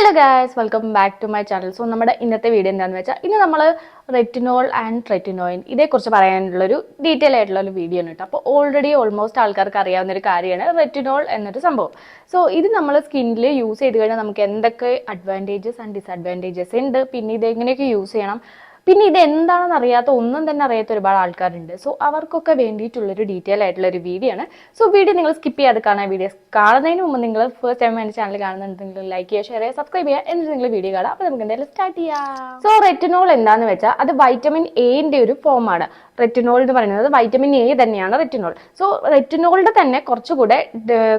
Hello guys welcome back to my channel so നമ്മുടെ ഇന്നത്തെ video എന്താണെന്ന് വെച്ചാൽ ഇന്ന് നമ്മൾ റെറ്റിനോൾ ആൻഡ് റെറ്റിനോയിൻ ഇതേക്കുറിച്ച് പറയാനുള്ളൊരു ഡീറ്റെയിൽ ആയിട്ടുള്ള ഒരു വീഡിയോ ആണ് കേട്ടോ. അപ്പോൾ ഓൾറെഡി ഓൾമോസ്റ്റ് ആൾക്കാർക്ക് അറിയാവുന്ന ഒരു കാര്യമാണ് റെറ്റിനോൾ എന്നൊരു സംഭവം. സോ ഇത് നമ്മൾ സ്കിന്നിൽ യൂസ് ചെയ്ത് കഴിഞ്ഞാൽ നമുക്ക് എന്തൊക്കെ അഡ്വാന്റേജസ് ആൻഡ് ഡിസഡ്വാന്റേജസ് ഉണ്ട്? പിന്നെ ഇത് എങ്ങനെയൊക്കെ യൂസ് ചെയ്യണം? പിന്നെ ഇത് എന്താണെന്ന് അറിയാത്ത ഒന്നും തന്നെ അറിയാത്ത ഒരുപാട് ആൾക്കാരുണ്ട്. സോ അവർക്കൊക്കെ വേണ്ടിയിട്ടുള്ളൊരു ഡീറ്റെയിൽ ആയിട്ടുള്ള ഒരു വീഡിയോ ആണ്. സോ വീഡിയോ നിങ്ങൾ സ്കിപ്പ് ചെയ്യാതെ കാണാൻ വീഡിയോസ് കാണുന്നതിന് മുമ്പ് നിങ്ങൾ ഫസ്റ്റ് ടൈം എന്റെ ചാനൽ കാണുന്നുണ്ടെങ്കിൽ ലൈക്ക് ചെയ്യുക ഷെയർ ചെയ്യുക സബ്സ്ക്രൈബ് ചെയ്യുക എന്നിട്ട് നിങ്ങൾ വീഡിയോ കാണാം അപ്പോൾ നമുക്ക് എന്തായാലും സ്റ്റാർട്ട് ചെയ്യാം. സോ റെറ്റിനോൾ എന്താണെന്ന് വെച്ചാൽ അത് വൈറ്റമിൻ എന്റെ ഒരു ഫോമാണ് റെറ്റിനോൾ എന്ന് പറയുന്നത് വൈറ്റമിൻ എ തന്നെയാണ് റെറ്റിനോൾ സോ റെറ്റിനോളിന്റെ തന്നെ കുറച്ചുകൂടെ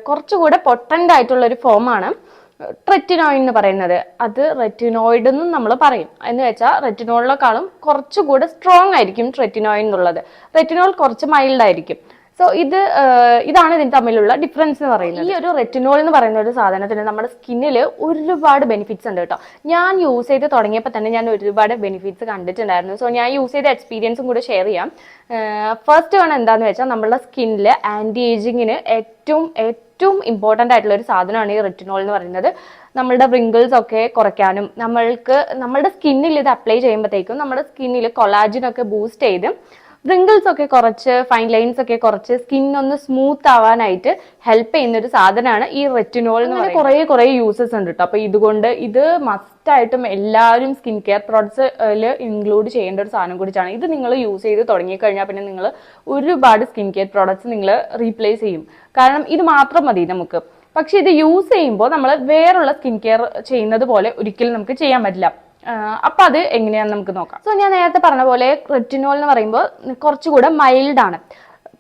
കുറച്ചുകൂടെ പൊട്ടന്റ് ആയിട്ടുള്ള ഒരു ഫോമാണ് ട്രെറ്റിനോയിഡ് എന്ന് പറയുന്നത്. അത് റെറ്റിനോയിഡ് എന്നും നമ്മൾ പറയും. എന്ന് വെച്ചാൽ റെറ്റിനോളിനെക്കാളും കുറച്ചുകൂടെ സ്ട്രോങ് ആയിരിക്കും ട്രെറ്റിനോയിഡ് എന്നുള്ളത്. റെറ്റിനോൾ കുറച്ച് മൈൽഡ് ആയിരിക്കും. സോ ഇത് ഇതാണ് ഇതിന് തമ്മിലുള്ള ഡിഫറൻസ് എന്ന് പറയുന്നത്. ഈ ഒരു റെറ്റിനോൾ എന്ന് പറയുന്ന ഒരു സാധനത്തിന് നമ്മുടെ സ്കിന്നിൽ ഒരുപാട് ബെനിഫിറ്റ്സ് ഉണ്ട് കേട്ടോ. ഞാൻ യൂസ് ചെയ്ത് തുടങ്ങിയപ്പോൾ തന്നെ ഞാൻ ഒരുപാട് ബെനിഫിറ്റ്സ് കണ്ടിട്ടുണ്ടായിരുന്നു. സോ ഞാൻ യൂസ് ചെയ്ത എക്സ്പീരിയൻസും കൂടെ ഷെയർ ചെയ്യാം. ഫസ്റ്റ് വൺ എന്താണെന്ന് വെച്ചാൽ നമ്മുടെ സ്കിന്നിൽ ആന്റി ഏജിങ്ങിന് ഏറ്റവും ഏറ്റവും ഇമ്പോർട്ടന്റ് ആയിട്ടുള്ള ഒരു സാധനമാണ് ഈ റെറ്റിനോൾ എന്ന് പറയുന്നത്. നമ്മളുടെ റിങ്കിൾസ് ഒക്കെ കുറയ്ക്കാനും നമ്മൾക്ക് നമ്മുടെ സ്കിന്നിൽ ഇത് അപ്ലൈ ചെയ്യുമ്പോഴത്തേക്കും നമ്മുടെ സ്കിന്നിൽ കൊളാജിനൊക്കെ ബൂസ്റ്റ് ചെയ്ത് wrinkles ഒക്കെ കുറച്ച് ഫൈൻ ലൈൻസ് ഒക്കെ കുറച്ച് സ്കിൻ ഒന്ന് സ്മൂത്ത് ആവാനായിട്ട് ഹെൽപ്പ് ചെയ്യുന്ന ഒരു സാധനമാണ് ഈ റെറ്റിനോൾ എന്ന് പറയുന്നത്. കുറേ കുറേ യൂസസ് ഉണ്ട് കേട്ടോ അപ്പൊ ഇതുകൊണ്ട് ഇത് മസ്റ്റ് ആയിട്ടും എല്ലാവരും സ്കിൻ കെയർ പ്രോഡക്ട്സ് ഇൻക്ലൂഡ് ചെയ്യേണ്ട ഒരു സാധനം കൂടിയാണ് ഇത് നിങ്ങൾ യൂസ് ചെയ്ത് തുടങ്ങിക്കഴിഞ്ഞാൽ പിന്നെ നിങ്ങൾ ഒരുപാട് സ്കിൻ കെയർ പ്രോഡക്ട്സ് നിങ്ങൾ റീപ്ലേസ് ചെയ്യും. കാരണം ഇത് മാത്രം മതി നമുക്ക്. പക്ഷെ ഇത് യൂസ് ചെയ്യുമ്പോൾ നമ്മൾ വേറുള്ള സ്കിൻ കെയർ ചെയ്യുന്നത് പോലെ ഒരിക്കലും നമുക്ക് ചെയ്യാൻ പറ്റില്ല. അപ്പൊ അത് എങ്ങനെയാണെന്ന് നമുക്ക് നോക്കാം. സോ ഞാൻ നേരത്തെ പറഞ്ഞ പോലെ റെറ്റിനോൾ എന്ന് പറയുമ്പോൾ കുറച്ചുകൂടെ മൈൽഡ് ആണ്.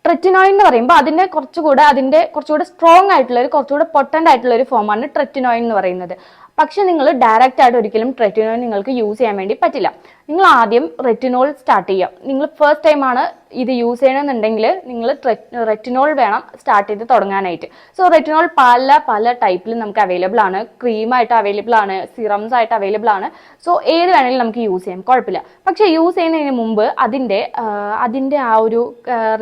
ട്രെറ്റിനോയിൻ എന്ന് പറയുമ്പോൾ അതിന്റെ കുറച്ചുകൂടെ അതിന്റെ കുറച്ചുകൂടെ സ്ട്രോങ് ആയിട്ടുള്ള ഒരു കുറച്ചുകൂടെ പൊട്ടന്റ് ആയിട്ടുള്ള ഒരു ഫോമാണ് ട്രെറ്റിനോയിൻ എന്ന് പറയുന്നത്. പക്ഷെ നിങ്ങൾ ഡയറക്റ്റ് ആയിട്ട് ഒരിക്കലും ട്രെറ്റിനോയിൻ നിങ്ങൾക്ക് യൂസ് ചെയ്യാൻ വേണ്ടി പറ്റില്ല. നിങ്ങൾ ആദ്യം റെറ്റിനോൾ സ്റ്റാർട്ട് ചെയ്യാം നിങ്ങൾ ഫസ്റ്റ് ടൈം ആണ് ഇത് യൂസ് ചെയ്യണമെന്നുണ്ടെങ്കിൽ നിങ്ങൾ റെറ്റിനോൾ വേണം സ്റ്റാർട്ട് ചെയ്ത് തുടങ്ങാനായിട്ട്. സോ റെറ്റിനോൾ പല പല ടൈപ്പിൽ നമുക്ക് അവൈലബിൾ ആണ്. ക്രീമായിട്ട് അവൈലബിൾ ആണ് സിറംസ് ആയിട്ട് അവൈലബിൾ ആണ്. സോ ഏത് വേണമെങ്കിലും നമുക്ക് യൂസ് ചെയ്യാം. കുഴപ്പമില്ല. പക്ഷേ യൂസ് ചെയ്യുന്നതിന് മുമ്പ് അതിന്റെ അതിന്റെ ആ ഒരു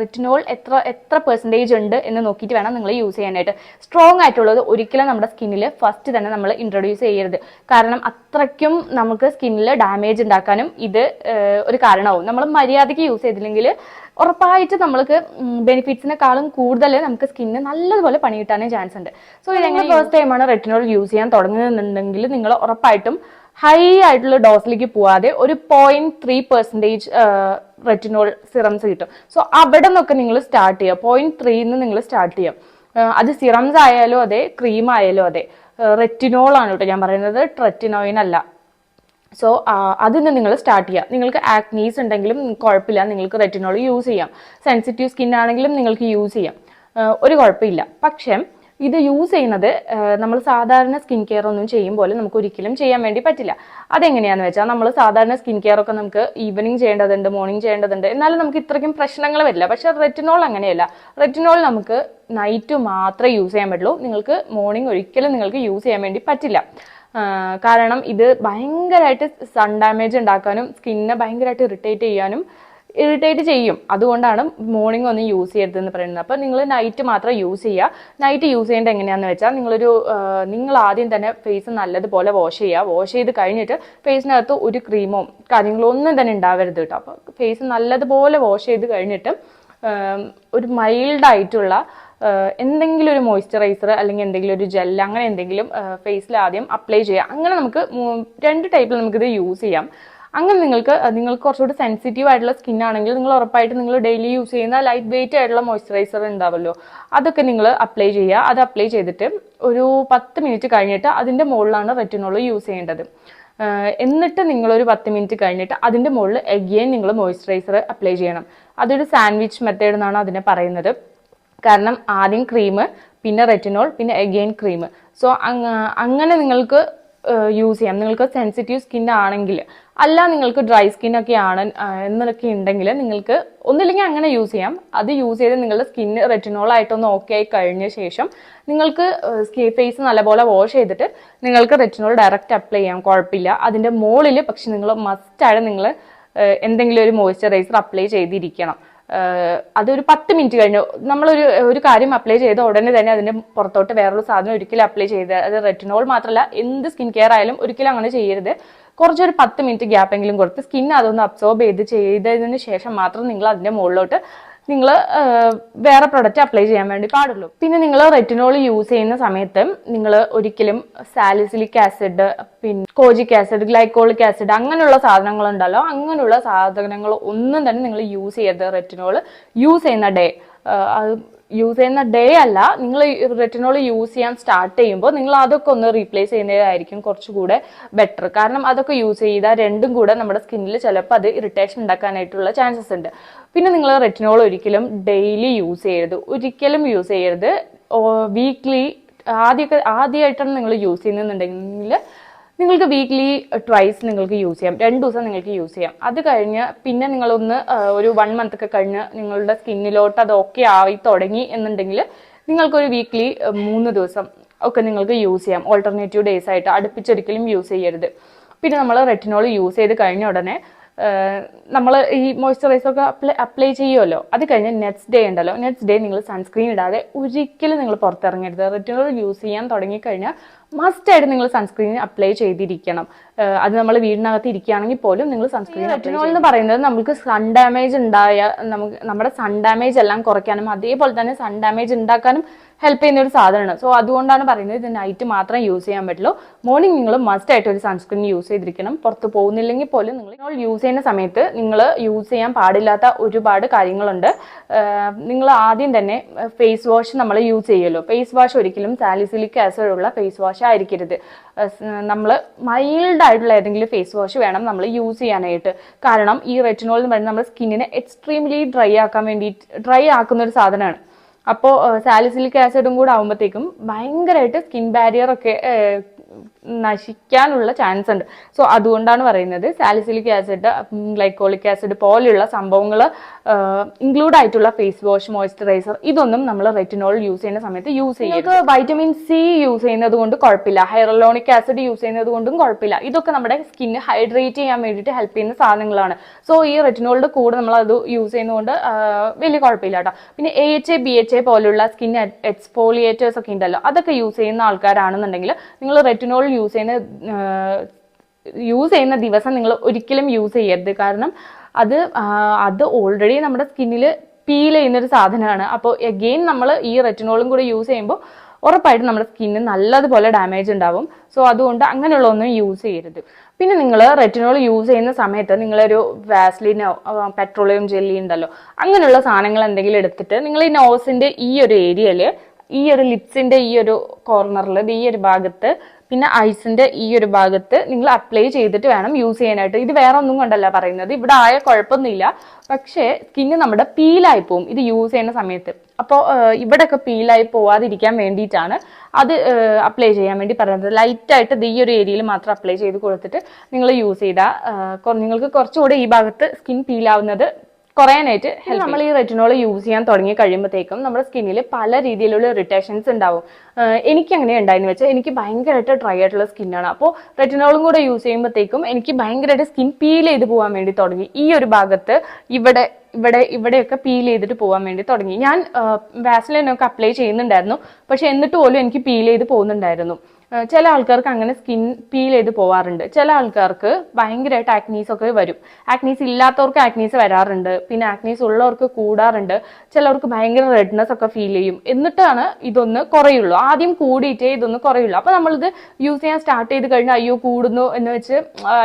റെറ്റിനോൾ എത്ര എത്ര പെർസെന്റേജ് ഉണ്ട് എന്ന് നോക്കിയിട്ട് വേണം നിങ്ങൾ യൂസ് ചെയ്യാനായിട്ട്. സ്ട്രോങ് ആയിട്ടുള്ളത് ഒരിക്കലും നമ്മുടെ സ്കിന്നിൽ ഫസ്റ്റ് തന്നെ നമ്മൾ ഇൻട്രൊഡ്യൂസ് ചെയ്യരുത്. കാരണം അത്രയ്ക്കും നമുക്ക് സ്കിന്നിൽ ഡാമേജ് ഉണ്ടാക്കാനും ഇത് ഒരു കാരണമാവും. നമ്മൾ മര്യാദയ്ക്ക് യൂസ് ചെയ്തില്ലെങ്കിൽ ഉറപ്പായിട്ട് നമ്മൾക്ക് ബെനിഫിറ്റ്സിനെക്കാളും കൂടുതൽ നമുക്ക് സ്കിന്ന് നല്ലതുപോലെ പണി കിട്ടാനേ ചാൻസ് ഉണ്ട് സോ ഇതെങ്ങനെ ഫസ്റ്റ് ടൈമാണ് റെറ്റിനോൾ യൂസ് ചെയ്യാൻ തുടങ്ങുന്നുണ്ടെങ്കിൽ നിങ്ങൾ ഉറപ്പായിട്ടും ഹൈ ആയിട്ടുള്ള ഡോസിലേക്ക് പോവാതെ ഒരു point three percentage retinol serums കിട്ടും. സോ അവിടെ നിന്നൊക്കെ നിങ്ങൾ സ്റ്റാർട്ട് ചെയ്യുക. പോയിന്റ് ത്രീന്ന് നിങ്ങൾ സ്റ്റാർട്ട് ചെയ്യാം അത് സിറംസ് ആയാലും അതെ ക്രീം ആയാലും അതെ. റെറ്റിനോൾ ആണ് കേട്ടോ ഞാൻ പറയുന്നത്. ട്രെറ്റിനോയിൻ അല്ല. സോ അതിൽ നിന്ന് നിങ്ങൾ സ്റ്റാർട്ട് ചെയ്യുക നിങ്ങൾക്ക് ആക്നീസ് ഉണ്ടെങ്കിലും കുഴപ്പമില്ല. നിങ്ങൾക്ക് റെറ്റിനോൾ യൂസ് ചെയ്യാം. സെൻസിറ്റീവ് സ്കിൻ ആണെങ്കിലും നിങ്ങൾക്ക് യൂസ് ചെയ്യാം. ഒരു കുഴപ്പമില്ല. പക്ഷേ ഇത് യൂസ് ചെയ്യുന്നത് നമ്മൾ സാധാരണ സ്കിൻ കെയർ ഒന്നും ചെയ്യും പോലെ നമുക്ക് ഒരിക്കലും ചെയ്യാൻ വേണ്ടി പറ്റില്ല. അതെങ്ങനെയാണെന്ന് വെച്ചാൽ നമ്മൾ സാധാരണ സ്കിൻ കെയർ ഒക്കെ നമുക്ക് ഈവനിങ് ചെയ്യേണ്ടതുണ്ട് മോർണിംഗ് ചെയ്യേണ്ടതുണ്ട്. എന്നാലും നമുക്ക് ഇത്രയ്ക്കും പ്രശ്നങ്ങൾ വരില്ല. പക്ഷെ റെറ്റിനോൾ അങ്ങനെയല്ല. റെറ്റിനോൾ നമുക്ക് നൈറ്റ് മാത്രമേ യൂസ് ചെയ്യാൻ പറ്റുള്ളൂ. നിങ്ങൾക്ക് മോർണിംഗ് ഒരിക്കലും നിങ്ങൾക്ക് യൂസ് ചെയ്യാൻ വേണ്ടി പറ്റില്ല. കാരണം ഇത് ഭയങ്കരമായിട്ട് സൺ ഡാമേജ് ഉണ്ടാക്കാനും സ്കിന്നിനെ ഭയങ്കരമായിട്ട് ഇറിറ്റേറ്റ് ചെയ്യാനും ഇറിറ്റേറ്റ് ചെയ്യും. അതുകൊണ്ടാണ് മോർണിംഗ് ഒന്നും യൂസ് ചെയ്യരുതെന്ന് പറയുന്നത്. അപ്പോൾ നിങ്ങൾ നൈറ്റ് മാത്രം യൂസ് ചെയ്യുക നൈറ്റ് യൂസ് ചെയ്യേണ്ടത് എങ്ങനെയാണെന്ന് വെച്ചാൽ നിങ്ങളൊരു നിങ്ങൾ ആദ്യം തന്നെ ഫേസ് നല്ലതുപോലെ വാഷ് ചെയ്യുക വാഷ് ചെയ്ത് കഴിഞ്ഞിട്ട് ഫേസിനകത്ത് ഒരു ക്രീമോ കാര്യങ്ങളോ ഒന്നും തന്നെ ഉണ്ടാവരുത് കേട്ടോ അപ്പോൾ ഫേസ് നല്ലതുപോലെ വാഷ് ചെയ്ത് കഴിഞ്ഞിട്ട് ഒരു മൈൽഡ് ആയിട്ടുള്ള ആഹ് എന്തെങ്കിലും ഒരു മോയ്സ്ചറൈസർ അല്ലെങ്കിൽ എന്തെങ്കിലും ഒരു ജെൽ അങ്ങനെ എന്തെങ്കിലും ഫേസിൽ ആദ്യം അപ്ലൈ ചെയ്യാം അങ്ങനെ നമുക്ക് രണ്ട് ടൈപ്പിൽ നമുക്കിത് യൂസ് ചെയ്യാം. അങ്ങനെ നിങ്ങൾക്ക് നിങ്ങൾക്ക് കുറച്ചുകൂടി സെൻസിറ്റീവ് ആയിട്ടുള്ള സ്കിൻ ആണെങ്കിൽ നിങ്ങൾ ഉറപ്പായിട്ട് നിങ്ങൾ ഡെയിലി യൂസ് ചെയ്യുന്ന ലൈറ്റ് വെയിറ്റ് ആയിട്ടുള്ള മോയ്സ്ചറൈസർ ഉണ്ടാവല്ലോ. അതൊക്കെ നിങ്ങൾ അപ്ലൈ ചെയ്യുക. അത് അപ്ലൈ ചെയ്തിട്ട് ഒരു പത്ത് മിനിറ്റ് കഴിഞ്ഞിട്ട് അതിന്റെ മുകളിലാണ് റെറ്റിനോൾ യൂസ് ചെയ്യേണ്ടത്. എന്നിട്ട് നിങ്ങളൊരു പത്ത് മിനിറ്റ് കഴിഞ്ഞിട്ട് അതിന്റെ മുകളിൽ എഗെയിൻ നിങ്ങൾ മോയ്സ്ചറൈസർ അപ്ലൈ ചെയ്യണം. അതൊരു സാൻഡ്വിച്ച് മെത്തേഡ് എന്നാണ് അതിനെ പറയുന്നത്. കാരണം ആദ്യം ക്രീം പിന്നെ റെറ്റിനോൾ പിന്നെ എഗെയിൻ ക്രീം സോ അങ്ങനെ നിങ്ങൾക്ക് യൂസ് ചെയ്യാം. നിങ്ങൾക്ക് സെൻസിറ്റീവ് സ്കിൻ ആണെങ്കിൽ അല്ല നിങ്ങൾക്ക് ഡ്രൈ സ്കിൻ ഒക്കെ ആണ് എന്നൊക്കെ ഉണ്ടെങ്കിൽ നിങ്ങൾക്ക് ഒന്നില്ലെങ്കിൽ അങ്ങനെ യൂസ് ചെയ്യാം. അത് യൂസ് ചെയ്ത് നിങ്ങളുടെ സ്കിന്ന് റെറ്റിനോൾ ആയിട്ടൊന്ന് ഓക്കെ ആയി കഴിഞ്ഞ ശേഷം നിങ്ങൾക്ക് സ്കിൻ ഫേസ് നല്ലപോലെ വാഷ് ചെയ്തിട്ട് നിങ്ങൾക്ക് റെറ്റിനോൾ ഡയറക്റ്റ് അപ്ലൈ ചെയ്യാം. കുഴപ്പമില്ല. അതിന്റെ മുകളിൽ പക്ഷെ നിങ്ങൾ മസ്റ്റായിട്ട് നിങ്ങൾ എന്തെങ്കിലും ഒരു മോയ്സ്ചറൈസർ അപ്ലൈ ചെയ്തിരിക്കണം. അതൊരു പത്ത് മിനിറ്റ് കഴിഞ്ഞു. നമ്മളൊരു ഒരു കാര്യം അപ്ലൈ ചെയ്ത ഉടനെ തന്നെ അതിന്റെ പുറത്തോട്ട് വേറൊരു സാധനം ഒരിക്കലും അപ്ലൈ ചെയ്ത് അത് റെറ്റിനോൾ മാത്രമല്ല എന്ത് സ്കിൻ കെയർ ആയാലും ഒരിക്കലും അങ്ങനെ ചെയ്യരുത്. കുറച്ചൊരു പത്ത് മിനിറ്റ് ഗ്യാപ്പെങ്കിലും കൊടുത്ത് സ്കിൻ അതൊന്ന് അബ്സോർബ് ചെയ്ത് ചെയ്തതിന് ശേഷം മാത്രം നിങ്ങൾ അതിന്റെ മുകളിലോട്ട് നിങ്ങൾ വേറെ പ്രൊഡക്റ്റ് അപ്ലൈ ചെയ്യാൻ വേണ്ടി പാടുള്ളൂ. പിന്നെ നിങ്ങൾ റെറ്റിനോൾ യൂസ് ചെയ്യുന്ന സമയത്ത് നിങ്ങൾ ഒരിക്കലും സാലിസിലിക് ആസിഡ് പിന്നെ കോജിക് ആസിഡ് ഗ്ലൈക്കോളിക് ആസിഡ് അങ്ങനെയുള്ള സാധനങ്ങളുണ്ടല്ലോ അങ്ങനെയുള്ള സാധനങ്ങൾ ഒന്നും തന്നെ നിങ്ങൾ യൂസ് ചെയ്യരുത് റെറ്റിനോൾ യൂസ് ചെയ്യുന്ന ഡേ അത് യൂസ് ചെയ്യുന്ന ഡേ അല്ല. നിങ്ങൾ റെറ്റിനോൾ യൂസ് ചെയ്യാൻ സ്റ്റാർട്ട് ചെയ്യുമ്പോൾ നിങ്ങൾ അതൊക്കെ ഒന്ന് റീപ്ലേസ് ചെയ്യുന്നതായിരിക്കും കുറച്ചുകൂടെ ബെറ്റർ കാരണം അതൊക്കെ യൂസ് ചെയ്താൽ രണ്ടും കൂടെ നമ്മുടെ സ്കിന്നിൽ ചിലപ്പോൾ അത് ഇറിറ്റേഷൻ ഉണ്ടാക്കാനായിട്ടുള്ള ചാൻസസ് ഉണ്ട്. പിന്നെ നിങ്ങൾ റെറ്റിനോൾ ഒരിക്കലും ഡെയിലി യൂസ് ചെയ്യരുത്. ഒരിക്കലും യൂസ് ചെയ്യരുത്. വീക്ക്ലി ആദ്യമൊക്കെ ആദ്യമായിട്ടാണ് നിങ്ങൾ യൂസ് ചെയ്യുന്നുണ്ടെങ്കിൽ നിങ്ങൾക്ക് വീക്ക്ലി ട്വൈസ് നിങ്ങൾക്ക് യൂസ് ചെയ്യാം. രണ്ട് ദിവസം നിങ്ങൾക്ക് യൂസ് ചെയ്യാം. അത് കഴിഞ്ഞ് പിന്നെ നിങ്ങളൊന്ന് ആ, ഒരു വൺ മന്ത് ഒക്കെ കഴിഞ്ഞ് നിങ്ങളുടെ സ്കിന്നിലോട്ട് അത് ഓക്കെ ആയി തുടങ്ങി എന്നുണ്ടെങ്കിൽ നിങ്ങൾക്കൊരു വീക്ക്ലി മൂന്ന് ദിവസം ഒക്കെ നിങ്ങൾക്ക് യൂസ് ചെയ്യാം. ഓൾട്ടർനേറ്റീവ് ഡേയ്സ് ആയിട്ട് അടുപ്പിച്ചൊരിക്കലും യൂസ് ചെയ്യരുത്. പിന്നെ നമ്മൾ റെറ്റിനോൾ യൂസ് ചെയ്ത് കഴിഞ്ഞ ഉടനെ നമ്മൾ ഈ മോയ്സ്ചറൈസർ ഒക്കെ അപ്ലൈ അപ്ലൈ ചെയ്യുമല്ലോ അത് കഴിഞ്ഞ് നെക്സ്റ്റ് ഡേ ഉണ്ടല്ലോ. നെക്സ്റ്റ് ഡേ നിങ്ങൾ സൺസ്ക്രീൻ ഇടാതെ ഒരിക്കലും നിങ്ങൾ പുറത്തിറങ്ങരുത്. റെറ്റിനോൾ യൂസ് ചെയ്യാൻ തുടങ്ങിക്കഴിഞ്ഞാൽ മസ്റ്റ് ആയിട്ട് നിങ്ങൾ സൺസ്ക്രീൻ അപ്ലൈ ചെയ്തിരിക്കണം. അത് നമ്മൾ വീടിനകത്ത് ഇരിക്കുകയാണെങ്കിൽ പോലും നിങ്ങൾ സൺസ്ക്രീൻ റെറ്റിനോൾ എന്ന് പറയുന്നത് നമുക്ക് സൺ ഡാമേജ് ഉണ്ടായ നമുക്ക് നമ്മുടെ സൺ ഡാമേജ് എല്ലാം കുറയ്ക്കാനും അതേപോലെ തന്നെ സൺ ഡാമേജ് ഉണ്ടാക്കാനും ഹെൽപ്പ് ചെയ്യുന്ന ഒരു സാധനമാണ്. സോ അതുകൊണ്ടാണ് പറയുന്നത് ഇത് നൈറ്റ് മാത്രം യൂസ് ചെയ്യാൻ പറ്റുള്ളൂ. മോർണിംഗ് നിങ്ങൾ മസ്റ്റ് ആയിട്ട് ഒരു സൺസ്ക്രീൻ യൂസ് ചെയ്തിരിക്കണം. പുറത്ത് പോകുന്നില്ലെങ്കിൽ പോലും നിങ്ങൾ യൂസ് ചെയ്യുന്ന സമയത്ത് നിങ്ങൾ യൂസ് ചെയ്യാൻ പാടില്ലാത്ത ഒരുപാട് കാര്യങ്ങളുണ്ട്. നിങ്ങൾ ആദ്യം തന്നെ ഫേസ് വാഷ് നമ്മൾ യൂസ് ചെയ്യുമല്ലോ. ഫേസ് വാഷ് ഒരിക്കലും സാലിസിലിക് ആസിഡ് ഉള്ള ഫേസ് വാഷ് ആയിരിക്കരുത് നമ്മൾ മൈൽഡ് ആയിട്ടുള്ള ഏതെങ്കിലും ഫേസ് വാഷ് വേണം നമ്മൾ യൂസ് ചെയ്യാനായിട്ട്. കാരണം ഈ റെറ്റിനോൾ എന്ന് പറയുന്നത് നമ്മുടെ സ്കിന്നിനെ എക്സ്ട്രീംലി ഡ്രൈ ആക്കാൻ വേണ്ടി ഡ്രൈ ആക്കുന്ന ഒരു സാധനമാണ്. അപ്പോൾ സാലിസിലിക് ആസിഡും കൂടെ ആകുമ്പോഴത്തേക്കും ഭയങ്കരമായിട്ട് സ്കിൻ ബാരിയർ ഒക്കെ നശിക്കാനുള്ള ചാൻസ് ഉണ്ട്. സോ അതുകൊണ്ടാണ് പറയുന്നത് സാലിസിലിക് ആസിഡ് ഗ്ലൈക്കോളിക് ആസിഡ് പോലെയുള്ള സംഭവങ്ങൾ ഇൻക്ലൂഡ് ആയിട്ടുള്ള ഫേസ് വാഷ് മോയ്സ്ചറൈസർ ഇതൊന്നും നമ്മൾ റെറ്റിനോൾ യൂസ് ചെയ്യുന്ന സമയത്ത് യൂസ് ചെയ്യുന്നത് വൈറ്റമിൻ സി യൂസ് ചെയ്യുന്നത് കൊണ്ട് കുഴപ്പമില്ല. ഹൈറലോണിക് ആസിഡ് യൂസ് ചെയ്യുന്നത് കൊണ്ടും കുഴപ്പമില്ല. ഇതൊക്കെ നമ്മുടെ സ്കിന്ന് ഹൈഡ്രേറ്റ് ചെയ്യാൻ വേണ്ടിയിട്ട് ഹെൽപ്പ് ചെയ്യുന്ന സാധനങ്ങളാണ്. സോ ഈ റെറ്റിനോളിന്റെ കൂടെ നമ്മൾ അത് യൂസ് ചെയ്യുന്നതുകൊണ്ട് വലിയ കുഴപ്പമില്ല കേട്ടോ. പിന്നെ A H A B H A പോലുള്ള സ്കിൻ എക്സ്പോളിയേറ്റേഴ്സ് ഒക്കെ ഉണ്ടല്ലോ. അതൊക്കെ യൂസ് ചെയ്യുന്ന ആൾക്കാരാണെന്നുണ്ടെങ്കിൽ നിങ്ങൾ റെറ്റിനോൾ യൂസ് ചെയ്യുന്ന യൂസ് ചെയ്യുന്ന ദിവസം നിങ്ങൾ ഒരിക്കലും യൂസ് ചെയ്യരുത്. കാരണം അത് അത് ഓൾറെഡി നമ്മുടെ സ്കിന്നിൽ പീൽ ചെയ്യുന്നൊരു സാധനമാണ്. അപ്പോൾ എഗെയിൻ നമ്മൾ ഈ റെറ്റിനോളും കൂടെ യൂസ് ചെയ്യുമ്പോൾ ഉറപ്പായിട്ടും നമ്മുടെ സ്കിന്നിന് നല്ലതുപോലെ ഡാമേജ് ഉണ്ടാവും. സോ അതുകൊണ്ട് അങ്ങനെയുള്ള ഒന്നും യൂസ് ചെയ്യരുത്. പിന്നെ നിങ്ങൾ റെറ്റിനോൾ യൂസ് ചെയ്യുന്ന സമയത്ത് നിങ്ങളൊരു വാസ്ലിനോ പെട്രോളിയം ജെല്ലി ഉണ്ടല്ലോ. അങ്ങനെയുള്ള സാധനങ്ങൾ എന്തെങ്കിലും എടുത്തിട്ട് നിങ്ങൾ ഈ നോസിന്റെ ഈ ഒരു ഏരിയയിൽ ഈ ഒരു ലിപ്സിന്റെ ഈ ഒരു കോർണറിൽ ഈ ഒരു ഭാഗത്ത് പിന്നെ ഐസിന്റെ ഈ ഒരു ഭാഗത്ത് നിങ്ങൾ അപ്ലൈ ചെയ്തിട്ട് വേണം യൂസ് ചെയ്യാനായിട്ട്. ഇത് വേറെ ഒന്നും കൊണ്ടല്ല പറയുന്നത്. ഇവിടെ ആയ കുഴപ്പമൊന്നുമില്ല. പക്ഷേ സ്കിന്ന് നമ്മുടെ പീലായി പോവും. ഇത് യൂസ് ചെയ്യുന്ന സമയത്ത്. അപ്പോൾ ഇവിടെയൊക്കെ പീലായി പോവാതിരിക്കാൻ വേണ്ടിയിട്ടാണ് അത് അപ്ലൈ ചെയ്യാൻ വേണ്ടി പറയുന്നത്. ലൈറ്റായിട്ട് ഈ ഒരു ഏരിയയിൽ മാത്രം അപ്ലൈ ചെയ്ത് കൊടുത്തിട്ട് നിങ്ങൾ യൂസ് ചെയ്താൽ നിങ്ങൾക്ക് കുറച്ചുകൂടെ ഈ ഭാഗത്ത് സ്കിൻ പീലാവുന്നത് കുറയാനായിട്ട് നമ്മൾ ഈ റെറ്റിനോൾ യൂസ് ചെയ്യാൻ തുടങ്ങി കഴിയുമ്പോഴത്തേക്കും നമ്മുടെ സ്കിന്നിൽ പല രീതിയിലുള്ള ഇറിറ്റേഷൻസ് ഉണ്ടാവും. എനിക്ക് അങ്ങനെ ഉണ്ടായെന്ന് വെച്ചാൽ എനിക്ക് ഭയങ്കരമായിട്ട് ഡ്രൈ ആയിട്ടുള്ള സ്കിന്നാണ് അപ്പോൾ റെറ്റിനോളും കൂടെ യൂസ് ചെയ്യുമ്പോഴത്തേക്കും എനിക്ക് ഭയങ്കരമായിട്ട് സ്കിൻ പീൽ ചെയ്ത് പോകാൻ വേണ്ടി തുടങ്ങി. ഈ ഒരു ഭാഗത്ത് ഇവിടെ ഇവിടെ ഇവിടെയൊക്കെ പീൽ ചെയ്തിട്ട് പോകാൻ വേണ്ടി തുടങ്ങി. ഞാൻ വാസലിനൊക്കെ അപ്ലൈ ചെയ്യുന്നുണ്ടായിരുന്നു. പക്ഷെ എന്നിട്ട് പോലും എനിക്ക് പീൽ ചെയ്ത് പോകുന്നുണ്ടായിരുന്നു. ചില ആൾക്കാർക്ക് അങ്ങനെ സ്കിൻ പീൽ ചെയ്ത് പോവാറുണ്ട്. ചില ആൾക്കാർക്ക് ഭയങ്കരമായിട്ട് ആക്നീസ് ഒക്കെ വരും. ആക്നീസ് ഇല്ലാത്തവർക്ക് ആക്നീസ് വരാറുണ്ട്. പിന്നെ ആക്നീസ് ഉള്ളവർക്ക് കൂടാറുണ്ട്. ചിലവർക്ക് ഭയങ്കര റെഡ്നെസ് ഒക്കെ ഫീൽ ചെയ്യും. എന്നിട്ടാണ് ഇതൊന്ന് കുറയുള്ളൂ. ആദ്യം കൂടിയിട്ടേ ഇതൊന്ന് കുറയുള്ളൂ. അപ്പൊ നമ്മളിത് യൂസ് ചെയ്യാൻ സ്റ്റാർട്ട് ചെയ്ത് കഴിഞ്ഞാൽ അയ്യോ കൂടുന്നു എന്ന് വെച്ച്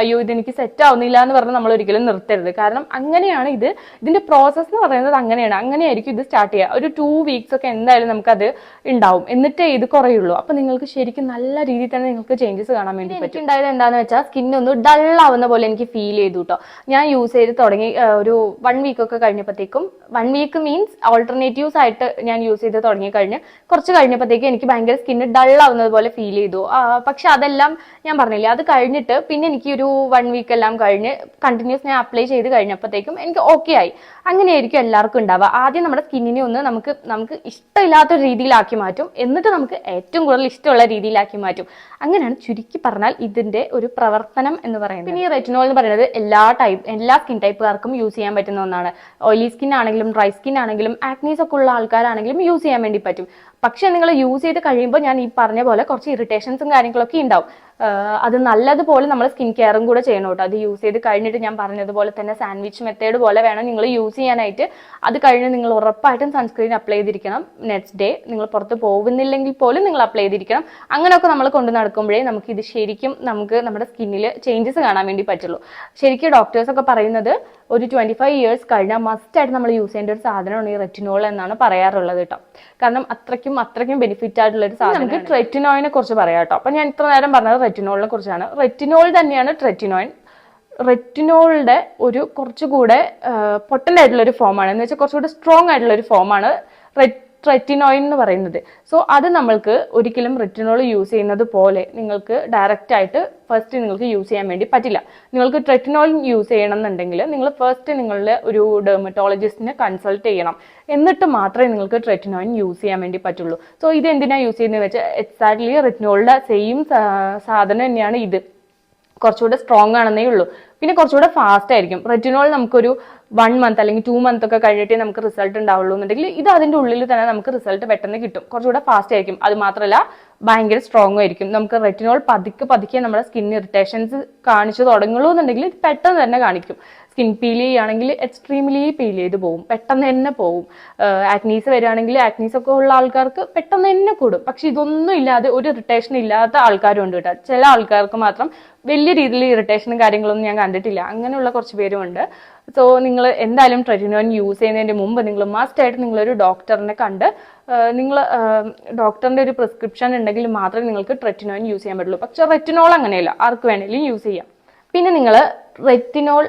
അയ്യോ ഇതെനിക്ക് സെറ്റ് ആവുന്നില്ല എന്ന് പറഞ്ഞ് നമ്മൾ ഒരിക്കലും നിർത്തരുത്. കാരണം അങ്ങനെയാണ് ഇത് ഇതിന്റെ പ്രോസസ്സ് എന്ന് പറയുന്നത് അങ്ങനെയാണ്. അങ്ങനെയായിരിക്കും ഇത് സ്റ്റാർട്ട് ചെയ്യുക. ഒരു ടു വീക്സ് ഒക്കെ എന്തായാലും നമുക്കത് ഉണ്ടാവും. എന്നിട്ടേ ഇത് കുറയുള്ളൂ. അപ്പൊ നിങ്ങൾക്ക് ശരിക്കും നല്ല രീതിയിൽ തന്നെ നിങ്ങൾക്ക് ചേഞ്ചസ് കാണാൻ വേണ്ടി പറ്റും. ഉണ്ടായത് എന്താണെന്ന് വെച്ചാൽ സ്കിൻ ഒന്ന് ഡൾ ആവുന്ന പോലെ എനിക്ക് ഫീൽ ചെയ്തു കേട്ടോ ഞാൻ യൂസ് ചെയ്ത് തുടങ്ങി ഒരു വൺ വീക്ക് ഒക്കെ കഴിഞ്ഞപ്പോഴത്തേക്കും വൺ വീക്ക് മീൻസ് ഓൾട്ടർനേറ്റീവ്സ് ആയിട്ട് ഞാൻ യൂസ് ചെയ്ത് തുടങ്ങി കഴിഞ്ഞ് കുറച്ച് കഴിഞ്ഞപ്പോഴത്തേക്കും എനിക്ക് ഭയങ്കര സ്കിന്ന് ഡൾ ആവുന്നത് പോലെ ഫീൽ ചെയ്തു. പക്ഷെ അതെല്ലാം ഞാൻ പറഞ്ഞില്ലേ അത് കഴിഞ്ഞിട്ട് പിന്നെ എനിക്ക് ഒരു വൺ വീക്ക് എല്ലാം കഴിഞ്ഞ് കണ്ടിന്യൂസ് ഞാൻ അപ്ലൈ ചെയ്ത് കഴിഞ്ഞപ്പോഴത്തേക്കും എനിക്ക് ഓക്കെ ആയി. അങ്ങനെയായിരിക്കും എല്ലാവർക്കും ഉണ്ടാവുക. ആദ്യം നമ്മുടെ സ്കിന്നിനെ ഒന്ന് നമുക്ക് നമുക്ക് ഇഷ്ടമില്ലാത്ത രീതിയിലാക്കി മാറ്റും. എന്നിട്ട് നമുക്ക് ഏറ്റവും കൂടുതൽ ഇഷ്ടമുള്ള രീതിയിലാക്കി മാറ്റും. അങ്ങനെയാണ് ചുരുക്കി പറഞ്ഞാൽ ഇതിന്റെ ഒരു പ്രവർത്തനം എന്ന് പറയുന്നത്. പിന്നെ ഈ റെറ്റിനോൾ എന്ന് പറയുന്നത് എല്ലാ ടൈപ്പ് എല്ലാ സ്കിൻ ടൈപ്പുകാർക്കും യൂസ് ചെയ്യാൻ പറ്റുന്ന ഒന്നാണ്. ഓയിലി സ്കിൻ ആണെങ്കിലും ഡ്രൈ സ്കിൻ ആണെങ്കിലും ആക്നീസ് ഒക്കെ ഉള്ള ആൾക്കാരാണെങ്കിലും യൂസ് ചെയ്യാൻ വേണ്ടി പറ്റും. പക്ഷെ നിങ്ങൾ യൂസ് ചെയ്ത് കഴിയുമ്പോൾ ഞാൻ ഈ പറഞ്ഞ പോലെ കുറച്ച് ഇറിറ്റേഷൻസും കാര്യങ്ങളൊക്കെ ഉണ്ടാവും. അത് നല്ലതുപോലെ നമ്മൾ സ്കിൻ കെയറും കൂടെ ചെയ്യണം കേട്ടോ. അത് യൂസ് ചെയ്ത് കഴിഞ്ഞിട്ട് ഞാൻ പറഞ്ഞതുപോലെ തന്നെ സാൻഡ്വിച്ച് മെത്തേഡ് പോലെ വേണം നിങ്ങൾ യൂസ് ചെയ്യാനായിട്ട്. അത് കഴിഞ്ഞ് നിങ്ങൾ ഉറപ്പായിട്ടും സൺസ്ക്രീൻ അപ്ലൈ ചെയ്തിരിക്കണം നെക്സ്റ്റ് ഡേ. നിങ്ങൾ പുറത്ത് പോകുന്നില്ലെങ്കിൽ പോലും നിങ്ങൾ അപ്ലൈ ചെയ്തിരിക്കണം. അങ്ങനെയൊക്കെ നമ്മൾ കൊണ്ട് നടക്കുമ്പോഴേ നമുക്ക് ഇത് ശരിക്കും നമുക്ക് നമ്മുടെ സ്കിന്നിൽ ചേഞ്ചസ് കാണാൻ വേണ്ടി പറ്റുള്ളൂ. ശരിക്കും ഡോക്ടേഴ്സ് ഒക്കെ പറയുന്നത് ഒരു ട്വന്റി ഫൈവ് ഇയേഴ്സ് കഴിഞ്ഞാൽ മസ്റ്റായിട്ട് നമ്മൾ യൂസ് ചെയ്യേണ്ട ഒരു സാധനമാണ് ഈ റെറ്റിനോൾ എന്നാണ് പറയാറുള്ളത് കേട്ടോ കാരണം അത്രയ്ക്കും അത്രയ്ക്കും ബെനിഫിറ്റ് ആയിട്ടുള്ള ഒരു സാധനം നമുക്ക് ട്രെറ്റിനോയിനെ കുറിച്ച് പറയാം കേട്ടോ അപ്പം ഞാൻ ഇത്ര നേരം പറഞ്ഞത് റെറ്റിനോളിനെ കുറിച്ചാണ്. റെറ്റിനോൾ തന്നെയാണ് ട്രെറ്റിനോയിൻ റെറ്റിനോളുടെ ഒരു കുറച്ചുകൂടെ പൊട്ടന്റ് ആയിട്ടുള്ള ഒരു ഫോമാണ് എന്ന് വെച്ചാൽ കുറച്ചുകൂടെ സ്ട്രോങ് ആയിട്ടുള്ള ഒരു ഫോമാണ് റെറ്റിനോയിൻ എന്ന് പറയുന്നത്. സോ അത് നമ്മൾക്ക് ഒരിക്കലും റെറ്റിനോൾ യൂസ് ചെയ്യുന്നത് പോലെ നിങ്ങൾക്ക് ഡയറക്റ്റ് ആയിട്ട് ഫസ്റ്റ് നിങ്ങൾക്ക് യൂസ് ചെയ്യാൻ വേണ്ടി പറ്റില്ല. നിങ്ങൾക്ക് ട്രെറ്റിനോൾ യൂസ് ചെയ്യണം എന്നുണ്ടെങ്കിൽ നിങ്ങൾ ഫസ്റ്റ് നിങ്ങളുടെ ഒരു ഡെർമറ്റോളജിസ്റ്റിനെ കൺസൾട്ട് ചെയ്യണം. എന്നിട്ട് മാത്രമേ നിങ്ങൾക്ക് ട്രെറ്റിനോയിൻ യൂസ് ചെയ്യാൻ വേണ്ടി പറ്റുള്ളൂ. സോ ഇത് എന്തിനാണ് യൂസ് ചെയ്യുന്നത് വെച്ചാൽ എക്സാക്ട്ലി റെറ്റിനോളിന്റെ സെയിം സാധനം തന്നെയാണ് ഇത്. കുറച്ചുകൂടെ സ്ട്രോങ് ആണെന്നേ ഉള്ളൂ. പിന്നെ കുറച്ചുകൂടെ ഫാസ്റ്റ് ആയിരിക്കും. റെറ്റിനോൾ നമുക്കൊരു വൺ മന്ത് അല്ലെങ്കിൽ ടു മന്ത് ഒക്കെ കഴിഞ്ഞിട്ടേ നമുക്ക് റിസൾട്ട് ഉണ്ടാവുള്ളൂ എന്നുണ്ടെങ്കിൽ ഇത് അതിന്റെ ഉള്ളിൽ തന്നെ നമുക്ക് റിസൾട്ട് പെട്ടെന്ന് കിട്ടും. കുറച്ചുകൂടെ ഫാസ്റ്റ് ആയിരിക്കും. അത് മാത്രമല്ല ഭയങ്കര സ്ട്രോങ് ആയിരിക്കും. നമുക്ക് റെറ്റിനോൾ പതുക്കെ പതുക്കെ നമ്മുടെ സ്കിൻ ഇറിറ്റേഷൻസ് കാണിച്ചു തുടങ്ങുള്ളൂ എന്നുണ്ടെങ്കിൽ ഇത് പെട്ടെന്ന് തന്നെ കാണിക്കും. സ്കിൻ പീൽ ചെയ്യുകയാണെങ്കിൽ എക്സ്ട്രീംലി പീൽ ചെയ്ത് പോകും പെട്ടെന്ന് തന്നെ പോകും ആക്നീസ് വരികയാണെങ്കിൽ ആക്നീസ് ഒക്കെ ഉള്ള ആൾക്കാർക്ക് പെട്ടെന്ന് തന്നെ കൂടും. പക്ഷെ ഇതൊന്നും ഇല്ലാതെ ഒരു ഇറിറ്റേഷൻ ഇല്ലാത്ത ആൾക്കാരും ഉണ്ട് കേട്ടോ. ചില ആൾക്കാർക്ക് മാത്രം വലിയ രീതിയിൽ ഇറിറ്റേഷനും കാര്യങ്ങളൊന്നും ഞാൻ കണ്ടിട്ടില്ല. അങ്ങനെയുള്ള കുറച്ച് പേരുമുണ്ട്. സോ നിങ്ങൾ എന്തായാലും ട്രെറ്റിനോൻ യൂസ് ചെയ്യുന്നതിന് മുമ്പ് നിങ്ങൾ മസ്റ്റ് ആയിട്ട് നിങ്ങളൊരു ഡോക്ടറിനെ കണ്ട് നിങ്ങൾ ഡോക്ടറിന്റെ ഒരു പ്രിസ്ക്രിപ്ഷൻ ഉണ്ടെങ്കിൽ മാത്രമേ നിങ്ങൾക്ക് ട്രെറ്റിനോൻ യൂസ് ചെയ്യാൻ പറ്റുള്ളൂ. പക്ഷേ റെറ്റിനോൾ അങ്ങനെയല്ല. ആർക്ക് വേണമെങ്കിലും യൂസ് ചെയ്യാം. പിന്നെ നിങ്ങൾ റെറ്റിനോൾ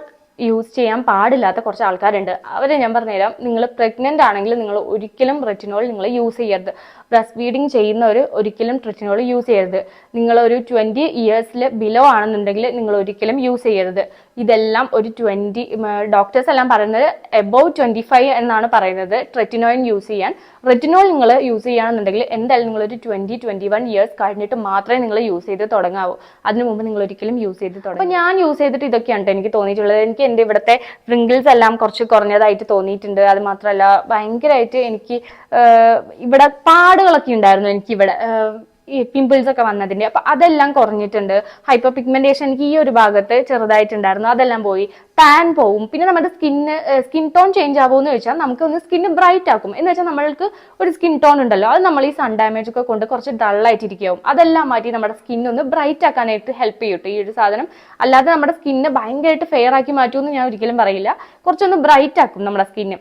യൂസ് ചെയ്യാൻ പാടില്ലാത്ത കുറച്ച് ആൾക്കാരുണ്ട്. അവരെ ഞാൻ പറഞ്ഞുതരാം. നിങ്ങൾ പ്രഗ്നന്റ് ആണെങ്കിൽ നിങ്ങൾ ഒരിക്കലും റെറ്റിനോൾ നിങ്ങൾ യൂസ് ചെയ്യരുത്. ബ്രസ്റ്റ് ഫീഡിങ് ചെയ്യുന്നവർ ഒരിക്കലും ട്രിച്ചിനോൾ യൂസ് ചെയ്യരുത്. നിങ്ങളൊരു ട്വന്റി ഇയേഴ്സിൽ ബിലോ ആണെന്നുണ്ടെങ്കിൽ നിങ്ങൾ ഒരിക്കലും യൂസ് ചെയ്യരുത്. ഇതെല്ലാം ഒരു ട്വന്റി ഡോക്ടേഴ്സ് എല്ലാം പറയുന്നത് എബോവ് ട്വന്റി ഫൈവ് എന്നാണ് പറയുന്നത് ട്രെറ്റിനോയിൻ യൂസ് ചെയ്യാൻ. റെറ്റിനോൾ നിങ്ങൾ യൂസ് ചെയ്യുകയാണെന്നുണ്ടെങ്കിൽ എന്തായാലും നിങ്ങളൊരു ട്വന്റി ട്വന്റി വൺ ഇയേഴ്സ് കഴിഞ്ഞിട്ട് മാത്രമേ നിങ്ങൾ യൂസ് ചെയ്ത് തുടങ്ങാവൂ. അതിനു മുമ്പ് നിങ്ങൾ ഒരിക്കലും യൂസ് ചെയ്ത് തുടങ്ങും അപ്പോൾ ഞാൻ യൂസ് ചെയ്തിട്ട് ഇതൊക്കെയാണ് എനിക്ക് തോന്നിയിട്ടുള്ളത്. എനിക്ക് എന്റെ ഇവിടുത്തെ റിങ്കിൾസ് എല്ലാം കുറച്ച് കുറഞ്ഞതായിട്ട് തോന്നിയിട്ടുണ്ട്. അത് മാത്രമല്ല ഭയങ്കരമായിട്ട് എനിക്ക് ഇവിടെ ഇവിടെ പാടുകളൊക്കെ ഉണ്ടായിരുന്നു എനിക്ക് ഇവിടെ ഈ പിമ്പിൾസ് ഒക്കെ വന്നതിന്റെ അപ്പൊ അതെല്ലാം കുറഞ്ഞിട്ടുണ്ട്. ഹൈപ്പർ പിഗ്മെന്റേഷൻ എനിക്ക് ഈ ഒരു ഭാഗത്ത് ചെറുതായിട്ടുണ്ടായിരുന്നു. അതെല്ലാം പോയി. ടാൻ പോവും. പിന്നെ നമ്മുടെ സ്കിന്ന് സ്കിൻ ടോൺ ചേഞ്ച് ആവുമെന്ന് വെച്ചാൽ നമുക്ക് ഒന്ന് സ്കിന്ന് ബ്രൈറ്റ് ആക്കും. എന്ന് വെച്ചാൽ നമ്മൾക്ക് ഒരു സ്കിൻ ടോൺ ഉണ്ടല്ലോ. അത് നമ്മൾ ഈ സൺ ഡാമേജ് ഒക്കെ കൊണ്ട് കുറച്ച് ഡള്ളായിട്ടിരിക്കും അതെല്ലാം മാറ്റി നമ്മുടെ സ്കിൻ ഒന്ന് ബ്രൈറ്റ് ആക്കാനായിട്ട് ഹെൽപ്പ് ചെയ്യട്ടെ ഈ ഒരു സാധനം. അല്ലാതെ നമ്മുടെ സ്കിന്ന് ഭയങ്കരമായിട്ട് ഫെയർ ആക്കി മാറ്റുമെന്ന് ഞാൻ ഒരിക്കലും പറയില്ല. കുറച്ചൊന്ന് ബ്രൈറ്റ് ആക്കും നമ്മുടെ സ്കിന്ന്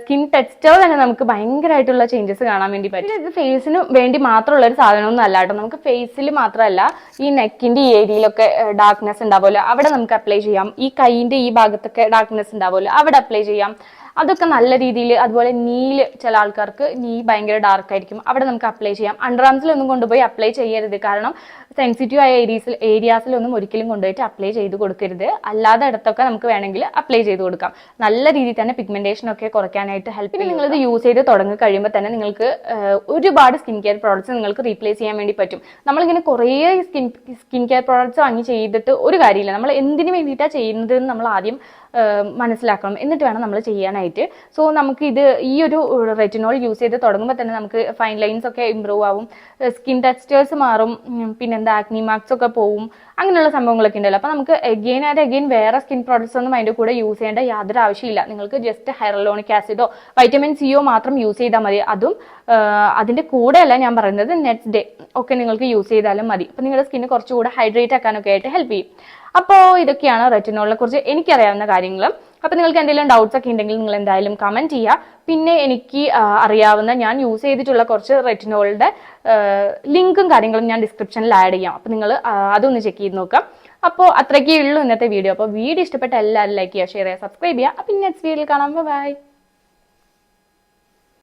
സ്കിൻ ടെക്സ്റ്റർ തന്നെ നമുക്ക് ഭയങ്കരമായിട്ടുള്ള ചേഞ്ചസ് കാണാൻ വേണ്ടി പറ്റും. ഇത് ഫേസിന് വേണ്ടി മാത്രമുള്ള ഒരു സാധനമൊന്നും അല്ല കേട്ടോ. നമുക്ക് ഫേസിൽ മാത്രമല്ല ഈ നെക്കിന്റെ ഈ ഏരിയയിലൊക്കെ ഡാർക്ക്നെസ് ഉണ്ടാവുമല്ലോ. അവിടെ നമുക്ക് അപ്ലൈ ചെയ്യാം. ഈ കൈയിന്റെ ഈ ഭാഗത്തൊക്കെ ഡാർക്ക്നെസ് ഉണ്ടാവുമല്ലോ. അവിടെ അപ്ലൈ ചെയ്യാം. അതൊക്കെ നല്ല രീതിയിൽ അതുപോലെ നീൽ ചില ആൾക്കാർക്ക് നീ ഭയങ്കര ഡാർക്ക് ആയിരിക്കും. അവിടെ നമുക്ക് അപ്ലൈ ചെയ്യാം. അണ്ടർ ആംസിലൊന്നും കൊണ്ടുപോയി അപ്ലൈ ചെയ്യരുത്. കാരണം സെൻസിറ്റീവ് ആയ ഏരിയസിൽ ഏരിയാസിലൊന്നും ഒരിക്കലും കൊണ്ടുപോയിട്ട് അപ്ലൈ ചെയ്ത് കൊടുക്കരുത്. അല്ലാതെ ഇടത്തൊക്കെ നമുക്ക് വേണമെങ്കിൽ അപ്ലൈ ചെയ്ത് കൊടുക്കാം. നല്ല രീതിയിൽ തന്നെ പിഗ്മെന്റേഷൻ ഒക്കെ കുറയ്ക്കാനായിട്ട് ഹെൽപ്പ് ചെയ്യും നിങ്ങളിത് യൂസ് ചെയ്ത് തുടങ്ങി കഴിയുമ്പോൾ തന്നെ നിങ്ങൾക്ക് ഒരുപാട് സ്കിൻ കെയർ പ്രോഡക്ട്സ് നിങ്ങൾക്ക് റീപ്ലേസ് ചെയ്യാൻ വേണ്ടി പറ്റും. നമ്മളിങ്ങനെ കുറേ സ്കിൻ സ്കിൻ കെയർ പ്രോഡക്ട്സ് വാങ്ങി ചെയ്തിട്ട് ഒരു കാര്യമില്ല. നമ്മൾ എന്തിനു വേണ്ടിയിട്ടാണ് ചെയ്യുന്നത് എന്ന് നമ്മൾ ആദ്യം മനസ്സിലാക്കണം. എന്നിട്ട് വേണം നമ്മൾ ചെയ്യാനായിട്ട്. സോ നമുക്ക് ഇത് ഈ ഒരു റെറ്റിനോൾ യൂസ് ചെയ്ത് തുടങ്ങുമ്പോൾ തന്നെ നമുക്ക് ഫൈൻ ലൈൻസ് ഒക്കെ ഇമ്പ്രൂവ് ആവും. സ്കിൻ ടെക്സ്റ്റേഴ്സ് മാറും. ഉം, പിന്നെന്താ ആക്നി മാർക്സ് ഒക്കെ പോവും. അങ്ങനെയുള്ള സംഭവങ്ങളൊക്കെ ഉണ്ടല്ലോ. അപ്പോൾ നമുക്ക് എഗെയിൻ ആൻഡ് എഗെയിൻ വേറെ സ്കിൻ പ്രോഡക്ട്സ് ഒന്നും അതിന്റെ കൂടെ യൂസ് ചെയ്യേണ്ട യാതൊരു ആവശ്യമില്ല. നിങ്ങൾക്ക് ജസ്റ്റ് ഹൈറലോണിക് ആസിഡോ വൈറ്റമിൻ സിയോ മാത്രം യൂസ് ചെയ്താൽ മതി. അതും അതിന്റെ കൂടെയല്ല ഞാൻ പറയുന്നത് നെക്സ്റ്റ് ഡേ ഒക്കെ നിങ്ങൾക്ക് യൂസ് ചെയ്താലും മതി. അപ്പോൾ നിങ്ങളുടെ സ്കിന്ന് കുറച്ചുകൂടെ ഹൈഡ്രേറ്റ് ആക്കാനൊക്കെ ആയിട്ട് ഹെൽപ്പ് ചെയ്യും. അപ്പോൾ ഇതൊക്കെയാണ് റെറ്റിനോളിനെ കുറിച്ച് എനിക്കറിയാവുന്ന കാര്യങ്ങൾ അപ്പോൾ നിങ്ങൾക്ക് എന്തെങ്കിലും ഡൗട്ട്സ് ഒക്കെ ഉണ്ടെങ്കിൽ നിങ്ങൾ എന്തായാലും കമന്റ് ചെയ്യുക. പിന്നെ എനിക്ക് അറിയാവുന്ന ഞാൻ യൂസ് ചെയ്തിട്ടുള്ള കുറച്ച് റെറ്റിനോളുടെ ലിങ്കും കാര്യങ്ങളും ഞാൻ ഡിസ്ക്രിപ്ഷനിൽ ആഡ് ചെയ്യാം. അപ്പോൾ നിങ്ങൾ അതൊന്ന് ചെക്ക് ചെയ്ത് നോക്കാം. അപ്പോൾ അത്രയ്ക്കേ ഉള്ളൂ ഇന്നത്തെ വീഡിയോ അപ്പോൾ വീഡിയോ ഇഷ്ടപ്പെട്ട എല്ലാവരും ലൈക്ക് ചെയ്യുക ഷെയർ ചെയ്യുക സബ്സ്ക്രൈബ് ചെയ്യുക. അപ്പം നെക്സ്റ്റ് വീഡിയോയിൽ കാണാം. ബൈ